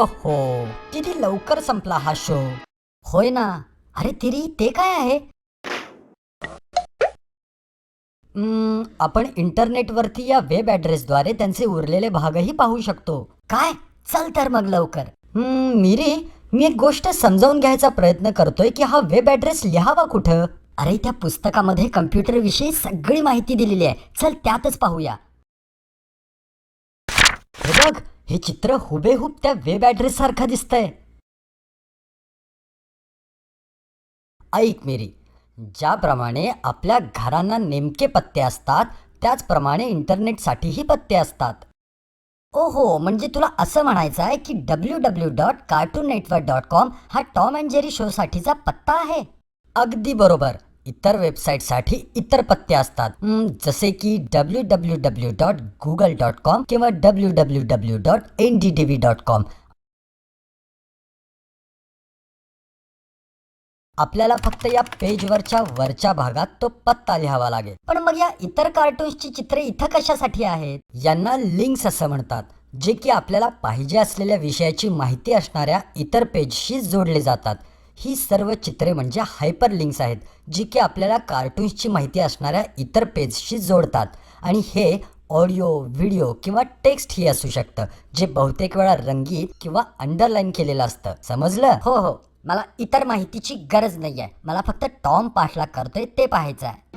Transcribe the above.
ओहो किती लवकर संपला हा शो होय ना? अरे तिरी ते काय आहे? हम्म, आपण इंटरनेटवरती या वेब ॲड्रेसद्वारे त्यांचे उरलेले भागही पाहू शकतो. काय? चल तर मग लवकर. हम्म, मिरी मी एक गोष्ट समजावून घ्यायचा प्रयत्न करतोय की हा वेब ॲड्रेस लिहावा कुठं? अरे त्या पुस्तकामध्ये कम्प्युटर विषयी सगळी माहिती दिलेली आहे. चल त्यातच पाहूया. हे बघ हे चित्र हुबेहूब त्या वेब ॲड्रेस सारखं दिसतंय. ऐक मेरी ज्याप्रमाणे आपल्या घरांना नेमके पत्ते असतात त्याचप्रमाणे इंटरनेटसाठीही पत्ते असतात. ओहो म्हणजे तुला असं म्हणायचं आहे की W W dot Cartoon Network dot com हा टॉम अँड जेरी शोसाठीचा पत्ता आहे? अगदी बरोबर. इतर वेबसाईटसाठी इतर पत्ते असतात. जसे की W W W dot Google dot com किंवा W W W dot N D D V dot com आपल्याला फक्त या पेजवरच्या वरच्या भागात तो पत्ता लिहावा लागेल. पण मग या इतर कार्टून्सची चित्रे इथं कशासाठी आहेत? यांना लिंक्स असं म्हणतात जे की आपल्याला पाहिजे असलेल्या विषयाची माहिती असणाऱ्या इतर पेजशी जोडले जातात. ही सर्व चित्रे म्हणजे हायपर लिंक्स आहेत जी की आपल्याला कार्टून्सची माहिती असणाऱ्या इतर पेजशी जोडतात. आणि हे ऑडिओ व्हिडिओ किंवा टेक्स्ट ही असू शकतं जे बहुतेक वेळा रंगीत किंवा अंडरलाईन केलेलं असतं. समजलं? हो हो. मला इतर माहितीची गरज नाही आहे मला फक्त टॉम पाठला करतोय ते पाहायचं आहे.